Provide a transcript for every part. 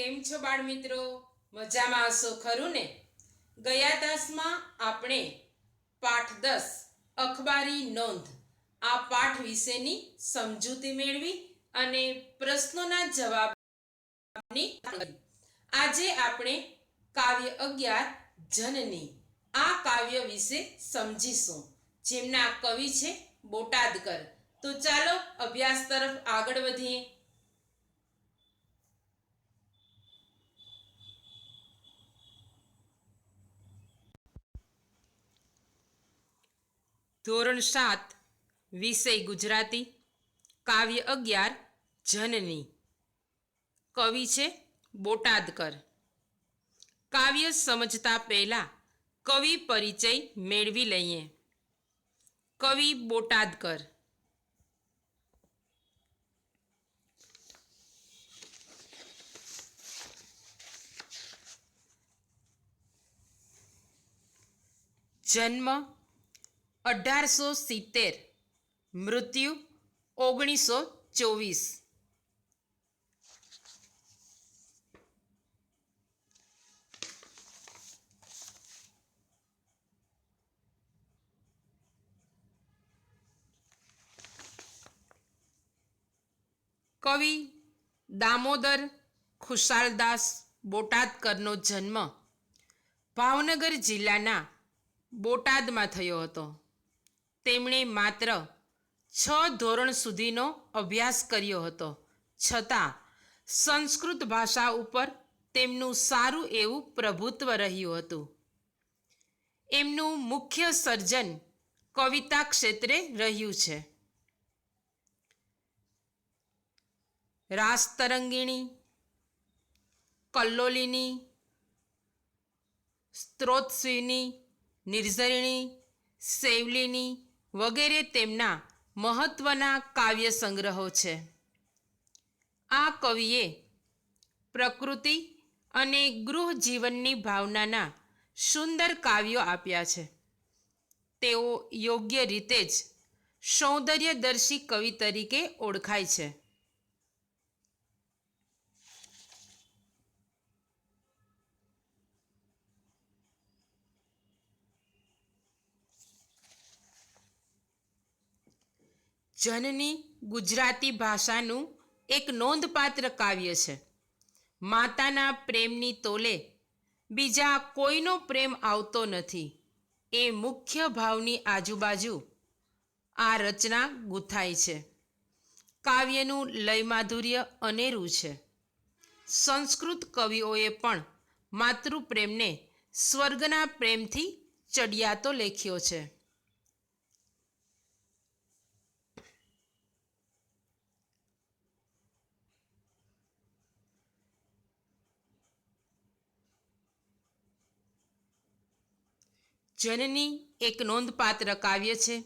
કેમ છો બાળ મિત્રો મજામાં હશો, ખરું ને? ગયા દસમાં આપણે પાઠ દસ, અખબારી નોંધ. આ પાઠ વિશેની સમજૂતી મેળવી અને પ્રશ્નોના જવાબની આજે આપણે કાવ્ય અગિયાર જનની આ કાવ્ય વિશે સમજીશું. જેમના કવિ છે બોટાદકર. તો ચાલો અભ્યાસ તરફ આગળ વધીએ. ધોરણ સાત, વિષય ગુજરાતી, કાવ્ય અગિયાર, જનની. કવિ છે બોટાદકર. કાવ્ય સમજતા પહેલા કવિ પરિચય મેળવી લઈએ. કવિ બોટાદકર. જન્મ અઢારસો સિત્તેર. મૃત્યુ ઓગણીસો ચોવીસ. કવિ દામોદર ખુશાલદાસ બોટાદકરનો જન્મ ભાવનગર જિલ્લાના બોટાદમાં થયો હતો. તેમણે માત્ર છ ધોરણ સુધીનો અભ્યાસ કર્યો હતો. છતાં, સંસ્કૃત ભાષા ઉપર તેમનું સારું એવું પ્રભુત્વ રહ્યું હતું. એમનું મુખ્ય સર્જન કવિતા ક્ષેત્રે રહ્યું છે. રાસતરંગિણી કલ્લોલિની સ્ત્રોતસિંહની નિર્ઝરિણી શૈવલિની વગેરે તેમના મહત્વના કાવ્ય સંગ્રહો છે. આ કવિએ પ્રકૃતિ અને ગૃહ જીવનની ભાવનાના સુંદર કાવ્યો આપ્યા છે. તેઓ યોગ્ય રીતે જ સૌંદર્યદર્શી કવિ તરીકે ઓળખાય છે. જનની ગુજરાતી ભાષાનું એક નોંધપાત્ર કાવ્ય છે. માતાના પ્રેમની તોલે બીજા કોઈનો પ્રેમ આવતો નથી. એ મુખ્ય ભાવની આજુબાજુ આ રચના ગૂંથાય છે. કાવ્યનું લયમાધુર્ય અનેરું છે. સંસ્કૃત કવિઓએ પણ માતૃપ્રેમને સ્વર્ગના પ્રેમથી ચડિયાતો લેખ્યો છે. જનની એક નોંધપાત્ર કાવ્ય છે.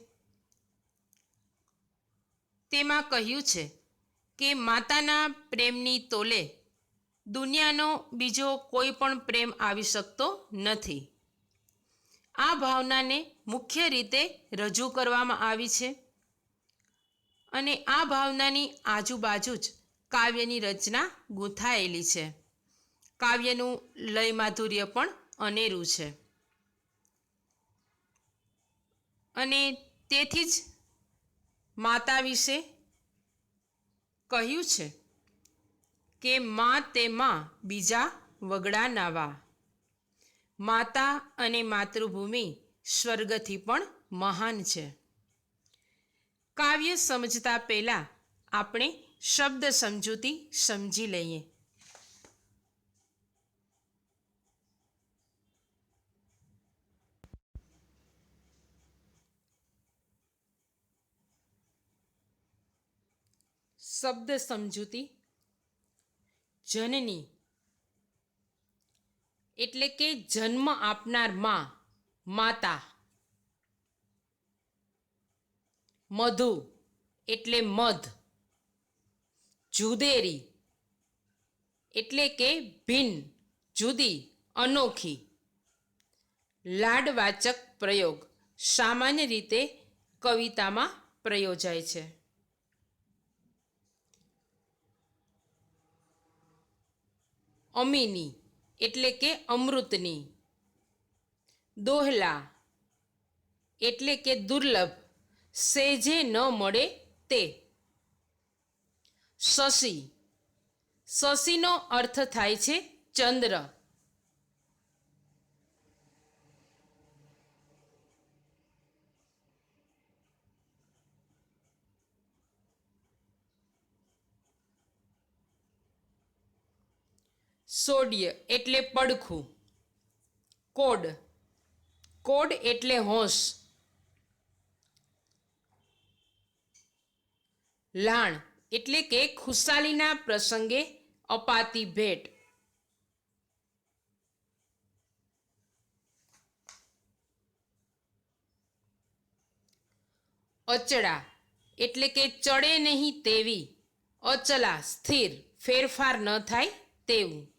તેમાં કહ્યું છે કે માતાના પ્રેમની તોલે દુનિયાનો બીજો કોઈ પણ પ્રેમ આવી શકતો નથી. આ ભાવનાને મુખ્ય રીતે રજૂ કરવામાં આવી છે અને આ ભાવનાની આજુબાજુ જ કાવ્યની રચના ગૂંથાયેલી છે. કાવ્યનું લય માધુર્ય પણ અનેરું છે. અને તેથી જ માતા વિશે કહ્યું છે કે મા તેમાં બીજા વગડા નાવા માતા અને માતૃભૂમિ સ્વર્ગથી પણ મહાન છે. કાવ્ય સમજતા પહેલાં આપણે શબ્દ સમજૂતી સમજી લઈએ. શબ્દ સમજૂતી, જનની, એટલે કે જન્મ આપનારમાં, માતા, મધુ, એટલે મધ, જુદેરી, એટલે કે ભિન્ન, જુદી, અનોખી, લાડવાચક પ્રયોગ, સામાન્ય રીતે કવિતામાં પ્રયોજાય છે. અમીની, એટલે કે અમૃતની. દોહલા, એટલે કે દુર્લભ, સેજે ન મળે તે. શશી, શશીનો અર્થ થાય છે ચંદ્ર. સોડ્ય એટલે પડખું. કોડ. કોડ એટલે હોંશ. લાણ એટલે કે ખુશાલીના પ્રસંગે અપાતી ભેટ. અચડા એટલે કે ચડે નહીં તેવી. અચલા, સ્થિર, ફેરફાર ન થાય તેવું.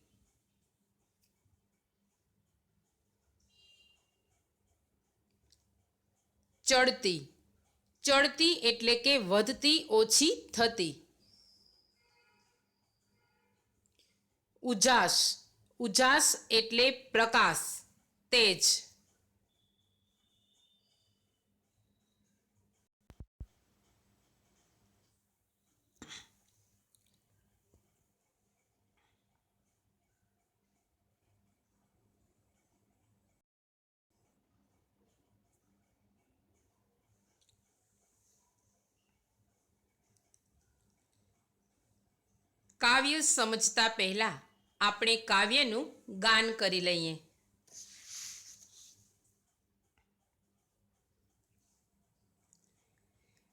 ચડતી. ચડતી એટલે કે વધતી ઓછી થતી. ઉજાસ. ઉજાસ એટલે પ્રકાશ. તેજ. કાવ્ય સમજતા પહેલા આપણે કાવ્યનું ગાન કરી લઈએ.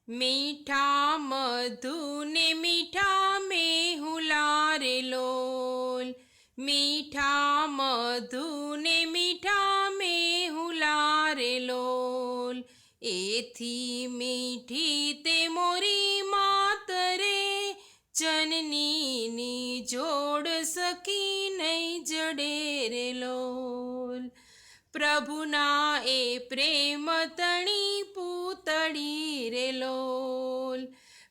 મીઠા મધુને મીઠા મેહુલા રે લોલ. મીઠા મધુને મીઠા મેહુલા રે લોલ. એથી મીઠી તે મોરી માતરે જનનીની જોડ સખી નહીં જડે પ્રભુના એ પ્રેમ તણી પૂતળી રે લોલ.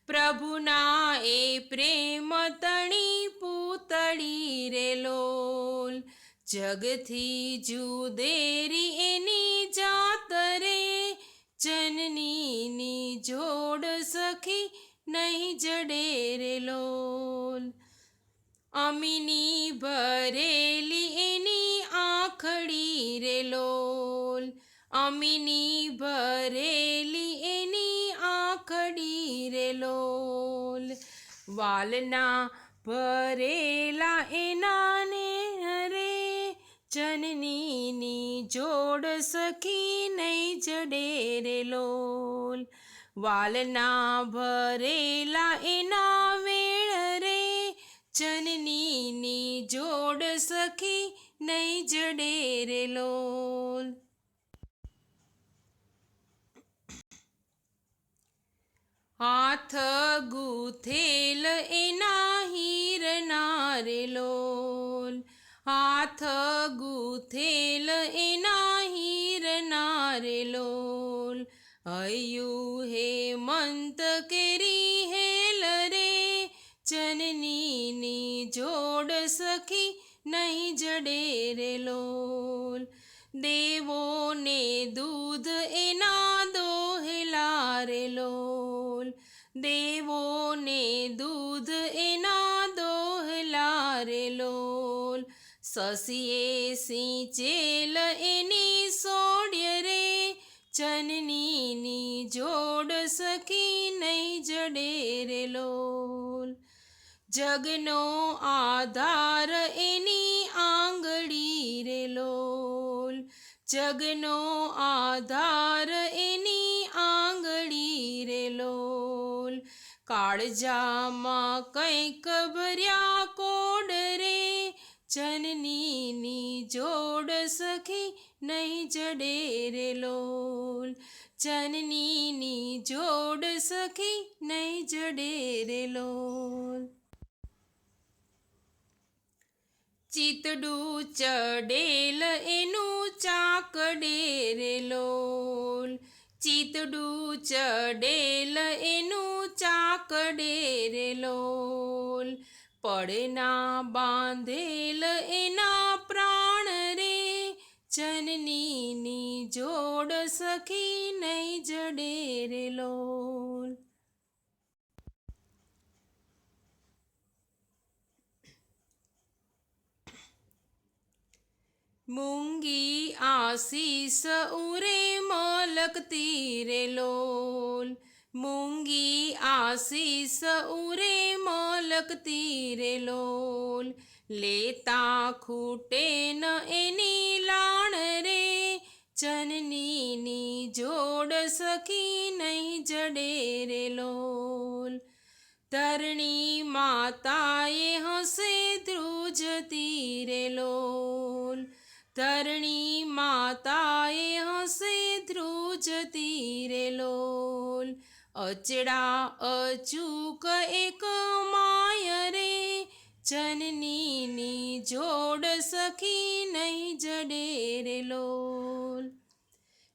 પ્રભુના એ પ્રેમ તણી પૂતળી રે લોલ. જગથી જુદેરી એની જાત રે. જનનીની જોડ સખી નહીં જડે રે લોલ. અમીની ભરેલી એની આખડી રે લોલ. અમીની ભરેલી એની આખડી રે લોલ. વાલના ભરેલા એના ને હરે, જનનીની જોડ સખી નહીં જડે રે લોલ. વાલના ભરેલા એના વેળ રે જનનીની જોડ સખી નહીં જડે રે લોલ. હાથ ગૂથેલ એના હીરના રે લોલ. હાથ ગૂથેલ જડે રે લોલ. દેવોને દૂધ એના દોહેલા રે દેવોને દૂધ એના દોહેલા રે લોલ. સસીએ સિંચેલ એની સોડ્ય રે. જનનીની જોડ સખી નહીં જડે રે લોલ. જગનો આધાર એની રે જગનો આધાર એની આંગળી રે લોલ કાળજામાં કંઈક ભર્યા કોડ રે જનનીની જોડ સખી નહીં જડે રે લોલ જનનીની જોડ સખી નહીં જડે રે લોલ ચિતડું ચડેલ એનું ચાકડેરેલો ચિતડું ચડેલ એનું ચાકડેરેલો પડના બાંધેલ એના પ્રાણ રે, જનનીની જોડ સખી નહીં જડે રે લોલ મૂંગી આશીષ ઉરે મલકતી રે લોલ. મૂંગી આશીષ ઉરે મલકતી રે લોલ. લેતા ખૂટે ન એની લાણ રે. ચનનીની જોડ સખી નહીં જડે રે લોલ. ધરણી માતાએ હસે ધ્રુજતી ધરણી માતાએ હસે ધ્રુજ તીરે લોલ. અચડા અચૂક એક માય રે. જનનીની જોડ સખી નહીં જડે લોલ.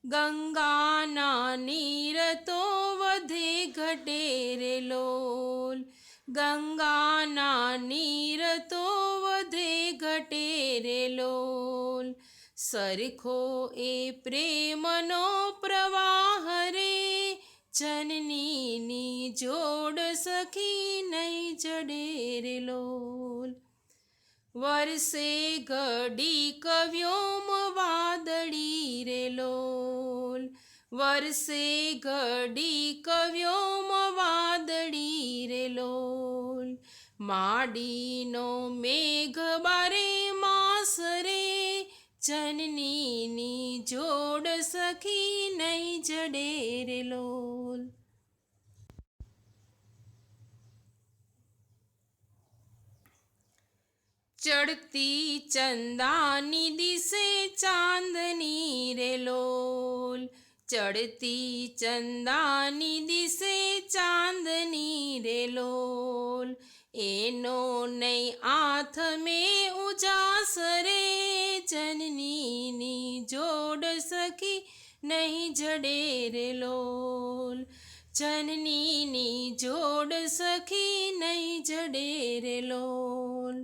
ગંગાના નીર તો વધે ઘટે લોલ. ગંગાના નીર તો વધે ઘટે રે સરખો એ પ્રેમનો પ્રવાહ રે જનનીની જોડ સખી નહીં જડે રે વર્ષે ઘડી કવ્યોમ વાદળી રે વર્ષે ઘડી કવ્યોમ વાદળી રે લોલ. માડીનો મેઘ બારે માસ રે, જનનીની જોડ સખી નહીં જડે રે લોલ. ચડતી ચંદાની દિશે ચાંદની રે લોલ. ચડતી ચંદાની દિશે ચાંદની રે લોલ એનો નહીં આથ મેં ઉજાસ રે જનનીની જોડ સખી નહીં જડે રે લોલ જનનીની જોડ સખી નહીં જડે રે લોલ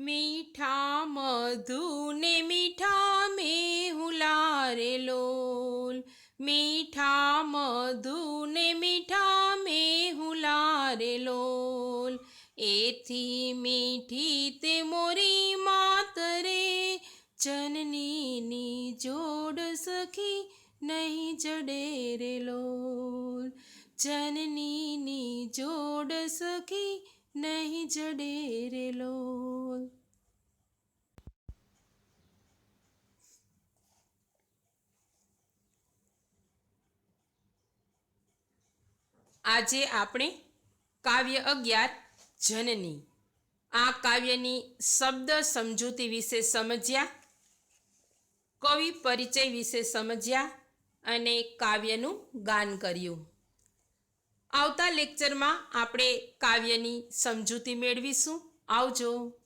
મીઠા મધુ ને મીઠા મેહુલા રે લોલ મીઠા મધુ ને મીઠા મેહુલા રે લોલ એથી મીઠી તે મોરી માતરે જનનીની જોડ સખી નહીં જડે રે લોલ જનનીની જોડ સખી નહીં જડે લોલ. આજે આપણે કાવ્ય અગિયાર જનની. આ કાવ્યની શબ્દ સમજૂતી વિશે સમજ્યા, કવિ પરિચય વિશે સમજ્યા અને કાવ્યનું ગાન કર્યું. આવતા લેક્ચરમાં આપણે કાવ્યની સમજૂતી મેળવીશું. આવજો.